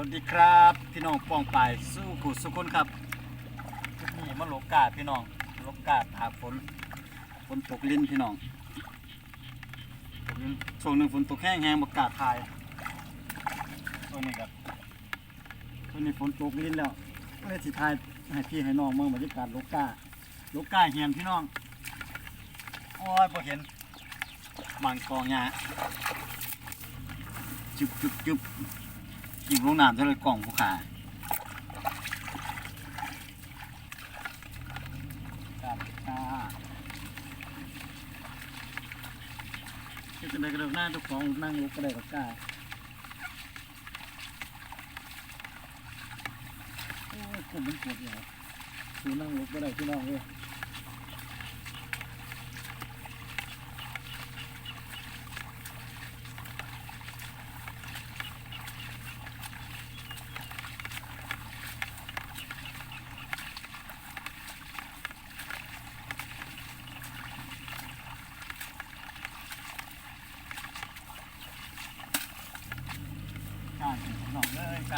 สวัสดีครับพี่น้องป้องปายสู้ผู้สุคนครับคลิปนี้มาโลกาพี่น้องโลกาตากฝนฝนตกลิ้นพี่น้องตกลิ้นช่วงหนึ่งฝนตกแห้งแห้งบกล้าทายช่วงนี้ครับช่วงนี้ฝนตกลิ้นแล้วก็เลยสิทายให้พี่ให้น้องเมืองบรรยากาศโลกาโลกาเหียนพี่น้องโอ้ยพอเห็นมังกองหญ้าจุบจุบจุบ ยิงลงน้ำเท่าไรกล่องผู้ขาครับอ่าจะเป็นอะไรก็ได้หน้าเจ้าของนั่งลุกก็ได้กับกล้าโอ้ยผมมันปวดเหรอคือนั่งลุกก็ได้พี่น้องเลยกล้าพี่น้องเลยกล้าเหยียบเฮ้ยห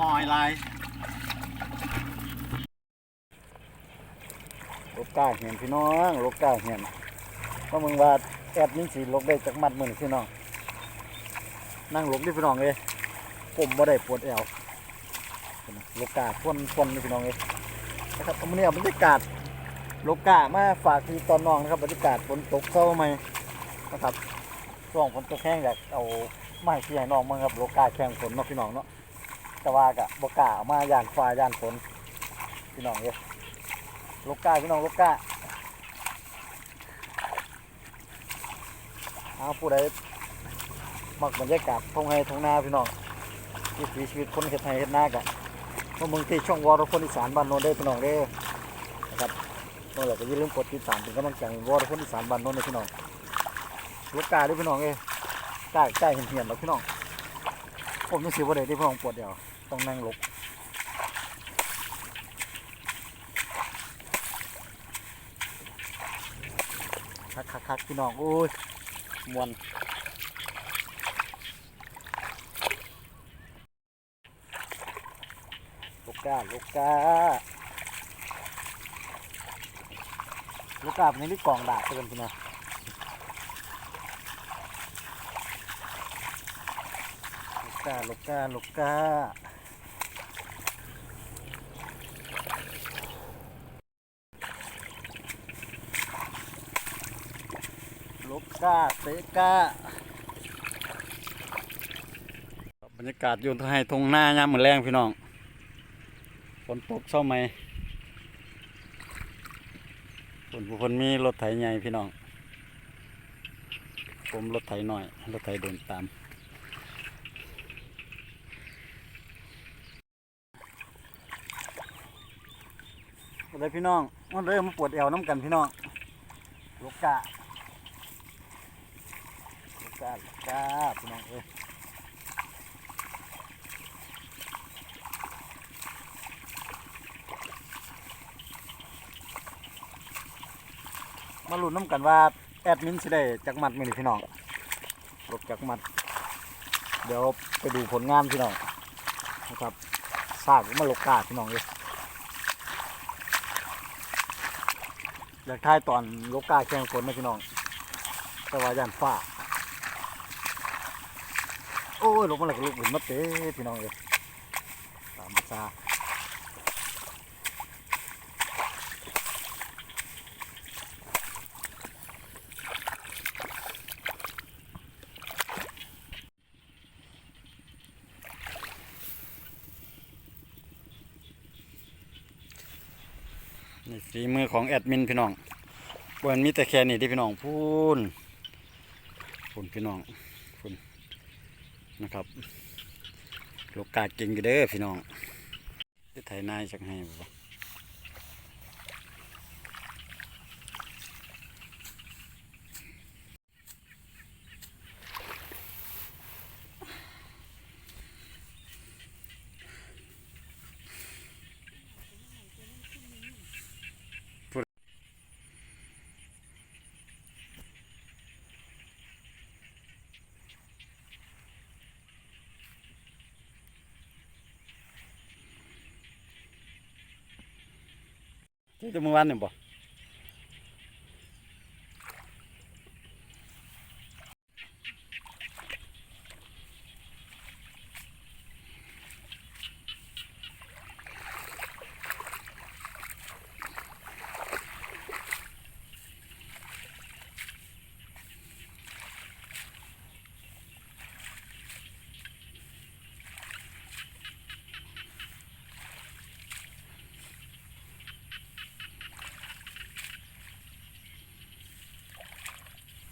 มอยลายลูกกล้าเห็นพี่น้องลูกกล้าเห็นว่ามึงว่าแอดมินสีลกได้จากมัดมือนี่พี่น้อง นั่งลกดิพี่น้องเลยผมบ่ได้ปวดแอวลูกกาพ่นพ่นนี่พี่น้องเลยนะครับวันนี้เอาบรรยากาศลูกกามาฝากที่ตอนน้องนะครับบรรยากาศฝนตกเศร้าไหม นะครับช่วงฝนตกแห้งอยากเอาไม้ที่ให้น้องมั้งครับโลกกาแข่งฝนเนาะพี่น้องเนาะแต่ว่ากะบกาเอามาย่านฟ้าย่านฝนพี่น้องเลยลูกกาพี่น้องโลกกาเอาผู้ใดมักบรรยากาศทงไห้ทงนาพี่น้องวิถีชีวิตคนเฮ็ดไห้เฮ็ดนากะเมือมึงที่ช่องวอรคนอีสานบ้านโน้นได้พี่น้องเด้นะครับเมื่อไหร่ก็อย่าลืมกดติดตามเป็นกำลังใจวอรคนอีสานบ้านโน้นเลยพี่น้อง ลูกกาด้วยพี่น้องเอ้กล้าใกล้เห็นเหียนๆแล้วพี่น้องผมนี่สิว่าได้ที่พี่น้องปวดเดียวต้องนั่งลกคักๆๆพี่น้องโอ้ยมวนลูกกาลูกกาลูกกาเป็นนี่กล่องดาบเพื่อนพี่นะ กาลูกกาลูกกาลูกกาเตะกาบรรยากาศอยู่ให้ทงหน้ายามมือนแรงพี่น้องฝนตกเศร้าไหมฝนผู้คนมีรถไถใหญ่พี่น้องผมรถไถหน่อย รถไถเดินตาม อะไรพี่น้องมันเริ่มมาปวดเอวน้ำกันพี่น้องลูกกาลูกกาลูกกาพี่น้องเอ้ยมาลุ้นน้ำกันว่าแอดมินสิได้จักมัดมือนี่พี่น้องลบจักมัด เดี๋ยวไปดูผลงานพี่น้องนะครับทราบว่ามาลกกาพี่น้องเลย อยากทายตอนลกกาแข่งฝนนะพี่น้อง แต่ว่ายันฟ้า โอ้ยลงมาแล้วก็ลุกขึ้นมาเต้พี่น้องเลยตามมาซา นี่ฝีมือของแอดมินพี่น้องบนมีแต่แค่นี้ที่พี่น้องพูนพูนพี่น้องพูนนะครับลูกกาดกินกันเด้อพี่น้องจะไถนายจักให้บ่ เจอแต่เมื่อวานนี่บ่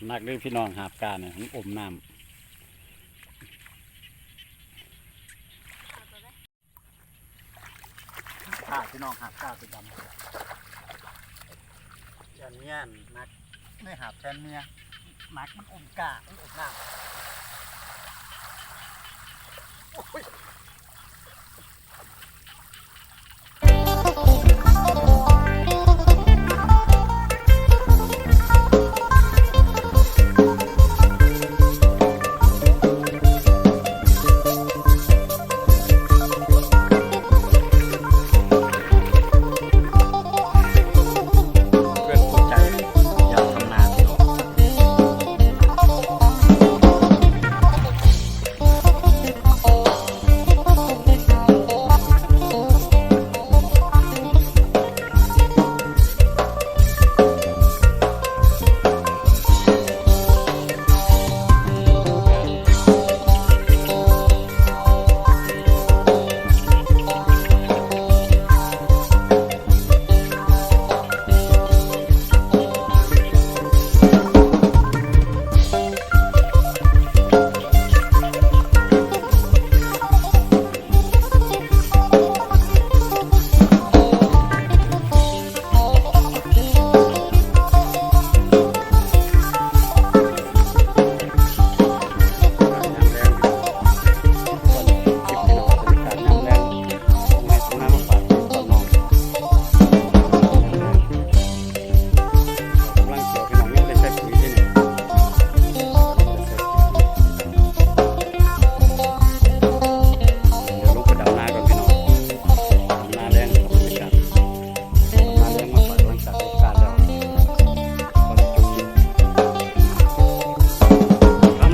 นักเลยพี่น้องหาบกาเนี่ยมันอมน้ำข้าพี่น้องหาบกาเป็นดำแทนเมียนนักไม่หาบแทนเมียนักมันอมกามันอมน้ำ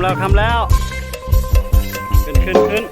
แล้วทำแล้ว ขึ้นขึ้นขึ้น